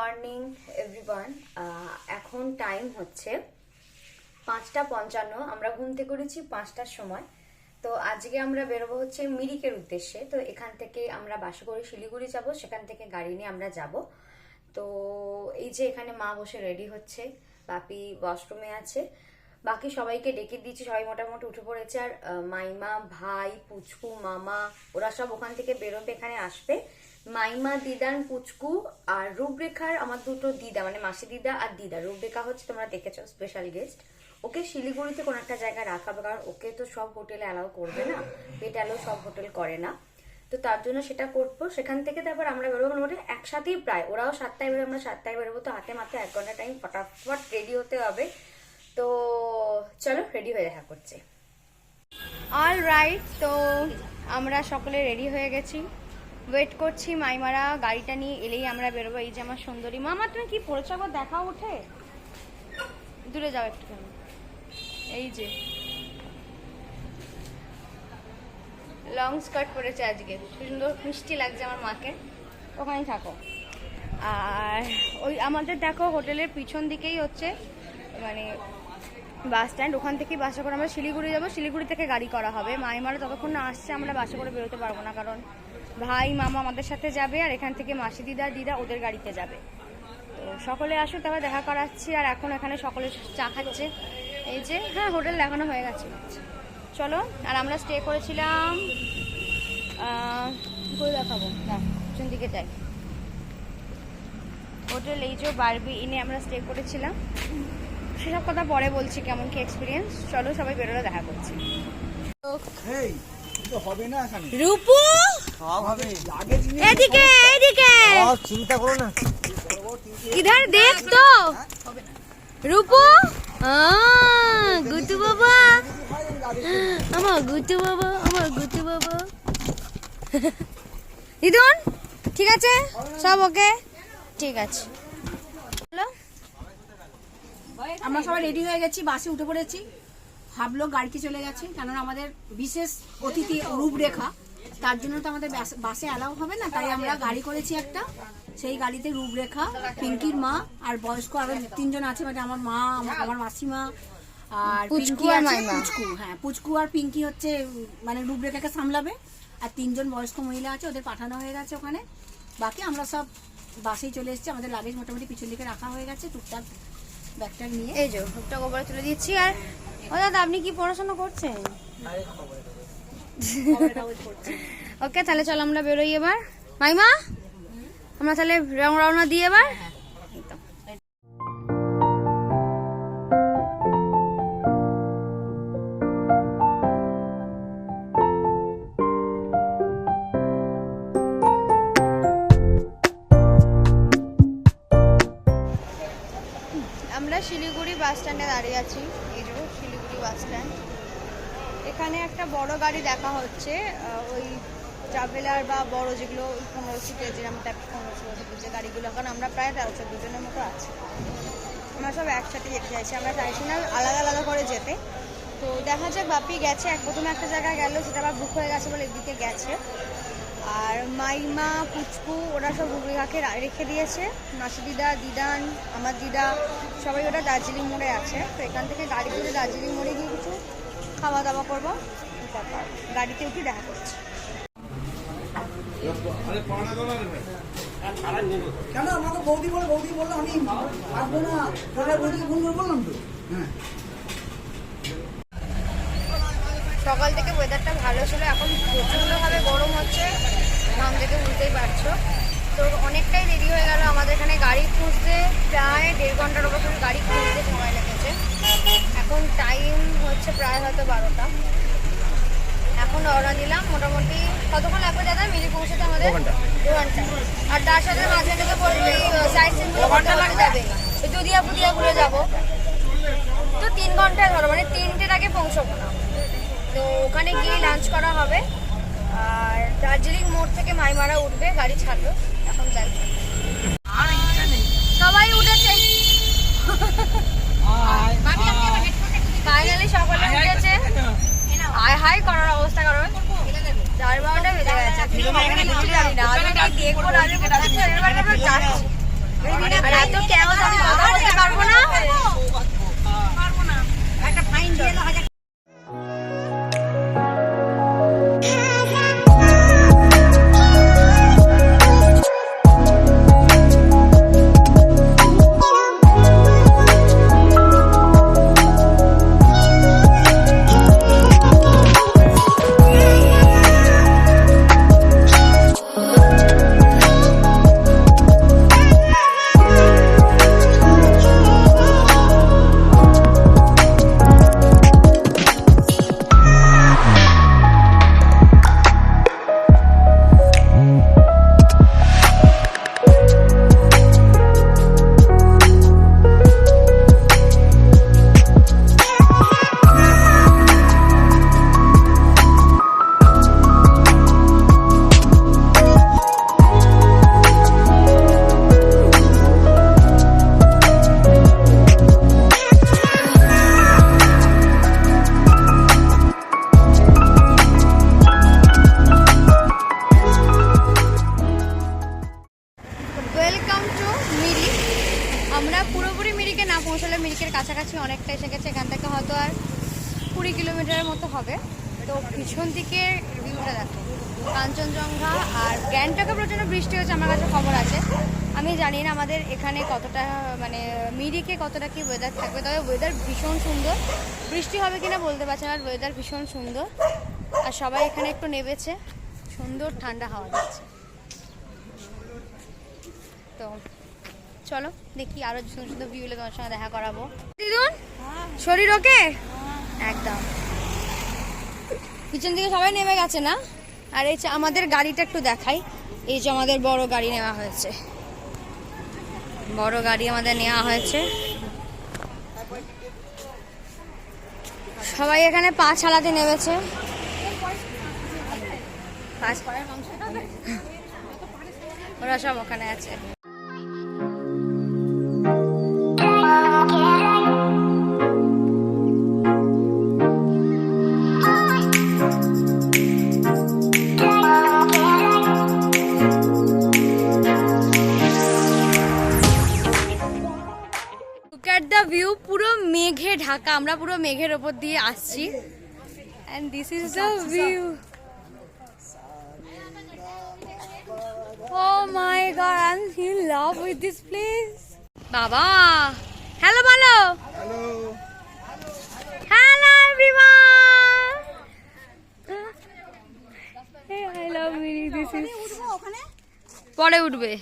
Morning everyone এখন time হচ্ছে পাঁচটা পঞ্চান্ন। আমরা ঘুম থেকে করেছি পাঁচটার সময়। তো আজকে আমরা বেরোবো হচ্ছে মিরিকের উদ্দেশ্যে। তো এখান থেকে আমরা বাসে করে শিলিগুড়ি যাব। সেখান থেকে গাড়ি নিয়ে আমরা যাব। তো এই যে এখানে মা বসে রেডি হচ্ছে, বাপি ওয়াশরুমে আছে। বাকি সবাইকে ডেকে দিয়েছি, সবাই মোটামুটি উঠে পড়েছে। আর মাইমা, ভাই, পুচকু, মামা, ওরা সব ওখান থেকে বেরোবে, এখানে আসবে। মাইমা, দিদান, পুচকু আর রূপরেখার আমার দুটো দিদা মানে মাসি দিদা আর দিদা। রূপরেখা হচ্ছে তোমরা দেখেছ স্পেশাল গেস্ট ওকে শিলিগুড়িতে কোনো একটা জায়গায় রাখা হবে কারণ ওকে তো সব হোটেলে অ্যালাউ করবে না, পেট অ্যালাউ সব হোটেল করে না। তো তার জন্য সেটা করব। সেখান থেকে তারপর আমরা বেরোবো মোটামুটি একসাথেই প্রায়। ওরাও সাতটায় বেরোবো, আমরা সাতটায় বেরোবো। তো হাতে মাত্র এক ঘণ্টা টাইম ফটাফট রেডি হতে হবে। তো চলো রেডি হয়ে দেখা করছে। অল রাইট তো আমরা সকলে রেডি হয়ে গেছি। ওয়েট করছি, মাইমারা গাড়িটা নিয়ে এলেই আমরা বেরোবো। এই যে আমার সুন্দরী। মামা, তুমি কি পড়েছো? একবার দেখা ওঠে দূরে যাও একটুখানি। এই যে। লং স্কার্ট পরেছে আজকে। সুন্দর, মিষ্টি লাগছে আমার মাকে। ওখানেই থাকো। আর ওই আমাদের দেখো, হোটেলের পিছন দিকেই হচ্ছে মানে বাস স্ট্যান্ড। ওখান থেকেই বাসে করে আমরা শিলিগুড়ি যাব। শিলিগুড়ি থেকে গাড়ি করা হবে। মাইমারা ততক্ষণ না আসছে, আমরা বাসে করে বেরোতে পারব না কারণ ভাই মামা আমাদের সাথে যাবে আর এখান থেকে মাসি দিদা দিদা ওদের গাড়িতে যাবে। তো সকলে আসো তারপর দেখা করাচ্ছি। আর এখন এখানে সকলে চা খাচ্ছে। এই যে হ্যাঁ হোটেল দেখানো হয়ে গেছে। চলো আর আমরা স্টে করেছিলাম করে দেখাবো। না পিছন দিকে যাই। হোটেল এই যে বারবি ইনে আমরা স্টে করেছিলাম। সেসব কথা পরে বলছি কেমন কি এক্সপিরিয়েন্স চলো সবাই বেরোলে দেখা করছি। এই তো হবে না এখানে। রূপু! সব হবে এদিকে এদিকে। চিন্তা করো না। ইধার দেখ তো। রূপু? গুতু বাবা। আমার গুতু বাবা আমার গুতু বাবা। দিদুন ঠিক আছে? সব ওকে? ঠিক আছে। হ্যালো? আমরা সবাই রেডি হয়ে গেছি বাসে উঠে পড়েছি। লোক গাড়িতে চলে গেছে কেননা আমাদের বিশেষ অতিথি রূপরেখা। তার জন্য তো আমাদের বাস- বাসে অ্যালাউ হবে না তাই আমরা গাড়ি করেছি একটা। সেই গাড়িতে রূপরেখা পিঙ্কির মা আর বয়স্ক আরও তিনজন আছে মানে আমার মা আমার মাসিমা আর পুচকু আর পুচকু হ্যাঁ পুচকু আর পিঙ্কি হচ্ছে মানে রূপরেখাকে সামলাবে আর তিনজন বয়স্ক মহিলা আছে ওদের পাঠানো হয়ে গেছে ওখানে। বাকি আমরা সব বাসেই চলে এসেছি আমাদের লাগেজ মোটামুটি পিছন দিকে রাখা হয়ে গেছে টুকটাক ব্যাগটা নিয়ে। এই যে টুকটাক গোবরে তুলে দিচ্ছি আর ও দাদা আপনি কি পড়াশোনা করছেন? ওকে তাহলে চলো আমরা বেরোই এবার। মাইমা, আমরা তাহলে রং রওনা দিই এবার? আমরা শিলিগুড়ি বাস স্ট্যান্ডে দাঁড়িয়ে আছি। এই যে শিলিগুড়ি বাস স্ট্যান্ড। এখানে একটা বড় গাড়ি দেখা হচ্ছে ওই ট্রাভেলার বা বড় যেগুলো পনেরো সিটের যেরকম টাইপ পনেরো ষোলো সিটের যে গাড়িগুলো, কারণ আমরা প্রায় তেরো চোদ্দ জনের মতো আছি। আমরা সব একসাথে যেতে চাইছি, আমরা চাইছি না আলাদা আলাদা করে যেতে। তো দেখা যাক, বাপি গেছে, এক প্রথমে একটা জায়গায় গেল, সেটা আবার বুক হয়ে গেছে বলে এদিকে গেছে। আর মাইমা, পুচকু, ওরা সব রুবিকাকে রেখে দিয়েছে। মাসি দিদা, দিদান, আমার দিদা, সবাই ওরা দার্জিলিং মোড়ে আছে। তো এখান থেকে গাড়ি করে দার্জিলিং মোড়ে গিয়ে কিছু খাওয়া দাওয়া করব। গাড়িতে উঠে দেখা করছি। কেন? আমাকে বৌদি বলে বৌদি বলল আমি আসব না। তাহলে বৌদিকে ফোন করে বললাম তো। হ্যাঁ। সকাল থেকে ওয়েদারটা ভালো ছিল এখন প্রচণ্ডভাবে গরম হচ্ছে। ঘাম দেখে বুঝতেই পারছ। তো অনেকটাই দেরি হয়ে গেল আমাদের এখানে গাড়ি খুঁজতে। প্রায় দেড় ঘণ্টার ওপর গাড়ি খুঁজতে সময় লেগেছে এখন টাইম প্রায় হয়তো বারোটা। এখন রওনা দিলাম মোটামুটি কতক্ষণ লাগবে দাদা? মিলি পৌঁছাতে আমাদের? দু ঘণ্টা। আর তার সাথে মাঝে থেকে বলবি সাইড সিনগুলো ঘণ্টা লাগে যাবে ওই দুদিয়া ফুদিয়াগুলো যাব। তো তিন ঘন্টায় ধরো মানে তিনটের আগে পৌঁছবো না। তো ওখানে গিয়ে লাঞ্চ করা হবে। আর দার্জিলিং মোড় থেকে মাইমারা উঠবে গাড়ি ছাড়লো এখন যাই সবাই উঠেছে ফাইনালি সকলে উঠেছে হাই করার অবস্থা কারণ চার বারোটা বেজে গেছে। না আমি দেখব না আমি এবার আমরা যাচ্ছি। এত chaos আমি কথা বলতে পারব না? পুরোপুরি মিরিকে না পৌঁছালে মিরিকের কাছাকাছি অনেকটা এসে গেছে। এখান থেকে হয়তো আর কুড়ি কিলোমিটারের মতো হবে। তো পিছন দিকের ভিউটা দেখো। কাঞ্চনজঙ্ঘা আর গ্যাংটকে প্রচণ্ড বৃষ্টি হচ্ছে আমার কাছে খবর আছে। আমি জানি না আমাদের এখানে কতটা মানে মিরিকে কতটা কি ওয়েদার থাকবে, তবে ওয়েদার ভীষণ সুন্দর। বৃষ্টি হবে কিনা বলতে পারছি না ওয়েদার ভীষণ সুন্দর। আর সবাই এখানে একটু নেবেছে সুন্দর ঠান্ডা হাওয়া দিচ্ছে। তো চলো দেখি আরও সুন্দর সুন্দর ভিউগুলো তোমার সঙ্গে দেখা করাবো। দিদুন? শরীর ওকে? একদম। পিছন দিকে সবাই নেমে গেছে না? আর এই আমাদের গাড়িটা একটু দেখাই। এই যে আমাদের বড় গাড়ি নেওয়া হয়েছে। বড় গাড়ি আমাদের নেওয়া হয়েছে। সবাই এখানে পা ছাড়াতে নেমেছে। ওরা সব ওখানে আছে। অ্যাট দ্য ভিউ পুরো মেঘে ঢাকা আমরা পুরো মেঘের ওপর দিয়ে আসছি। And this is the view Oh my god, I'm in love with this place. বাবা হ্যালো বলো। Hello everyone Hey, I love Miri. This is পরে উঠবে।